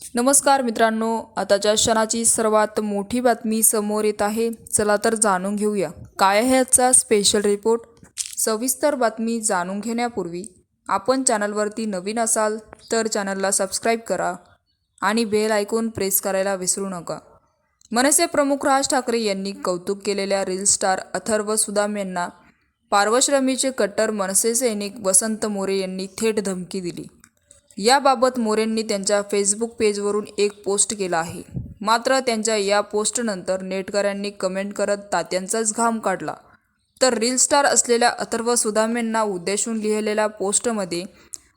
नमस्कार मित्रांनो आताच्या क्षणाची सर्वात मोठी बातमी समोर येत आहे. चला तर जाणून घेऊया. काय आहे आजचा स्पेशल रिपोर्ट सविस्तर बातमी जाणून घेण्यापूर्वी आपण चॅनलवरती नवीन असाल तर चॅनलला सबस्क्राईब करा आणि बेल ऐकून प्रेस करायला विसरू नका. मनसे प्रमुख राज ठाकरे यांनी कौतुक केलेल्या रील स्टार अथर्व सुदाम यांना पार्वश्रमीचे कट्टर मनसे सैनिक वसंत मोरे यांनी थेट धमकी दिली. याबाबत मोरेंनी त्यांच्या फेसबुक पेजवरून एक पोस्ट केला आहे. मात्र त्यांच्या या पोस्टनंतर नेटकऱ्यांनी कमेंट करत तात्यांचाच घाम काढला. तर रील स्टार असलेल्या अथर्व सुदामेंना उद्देशून लिहिलेल्या पोस्टमध्ये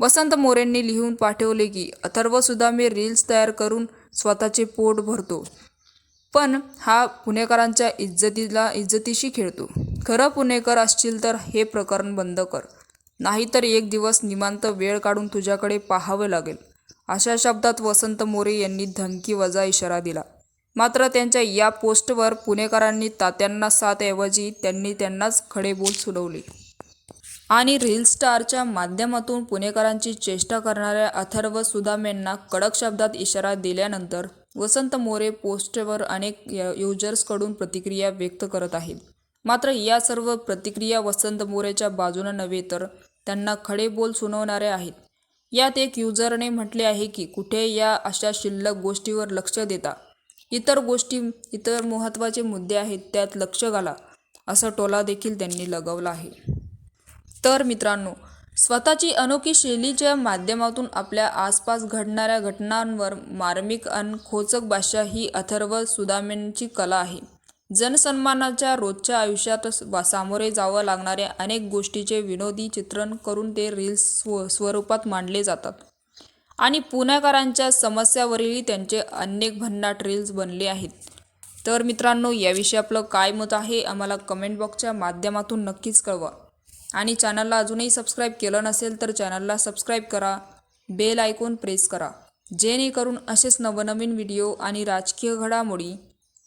वसंत मोरेंनी लिहून पाठवले की अथर्व सुदामे रील्स तयार करून स्वतःचे पोट भरतो. पण हा पुणेकरांच्या इज्जतीला इज्जतीशी खेळतो. खरं पुणेकर असशील तर हे प्रकरण बंद कर. नाहीतर एक दिवस निमांत वेळ काढून तुझ्याकडे पाहावं लागेल. अशा शब्दात वसंत मोरे यांनी धमकी वजा इशारा दिला. मात्र त्यांच्या या पोस्टवर पुणेकरांनी तात्यांना साथऐवजी त्यांनी त्यांनाच खडे बोल सुनावले. आणि रील स्टारच्या माध्यमातून पुणेकरांची चेष्टा करणाऱ्या अथर्व सुदाम यांना कडक शब्दात इशारा दिल्यानंतर वसंत मोरे पोस्टवर अनेक युजर्सकडून प्रतिक्रिया व्यक्त करत आहेत. मात्र या सर्व प्रतिक्रिया वसंत मोरेच्या बाजूनं नव्हे तर त्यांना खडे बोल सुनावणारे आहेत. यात एक युजरने म्हटले आहे की कुठे या अशा शिल्लक गोष्टीवर लक्ष देता? इतर गोष्टी इतर महत्त्वाचे मुद्दे आहेत त्यात लक्ष घाला असा टोला देखील त्यांनी लगवला आहे. तर मित्रांनो स्वतःची अनोखी शैलीच्या माध्यमातून आपल्या आसपास घडणाऱ्या घटनांवर मार्मिक आणि खोचक भाषा ही अथर्व सुदामेंची कला आहे. जनसन्मानाच्या रोजच्या आयुष्यात सामोरे जावं लागणाऱ्या अनेक गोष्टीचे विनोदी चित्रण करून ते रील्स स्व स्वरूपात मांडले जातात. आणि पुणेकरांच्या समस्यावरही त्यांचे अनेक भन्नाट रील्स बनले आहेत. तर मित्रांनो याविषयी आपलं काय मत आहे आम्हाला कमेंट बॉक्सच्या माध्यमातून नक्कीच कळवा. आणि चॅनलला अजूनही सबस्क्राईब केलं नसेल तर चॅनलला सबस्क्राईब करा बेल आयकॉन प्रेस करा. जेणेकरून असेच नवनवीन व्हिडिओ आणि राजकीय घडामोडी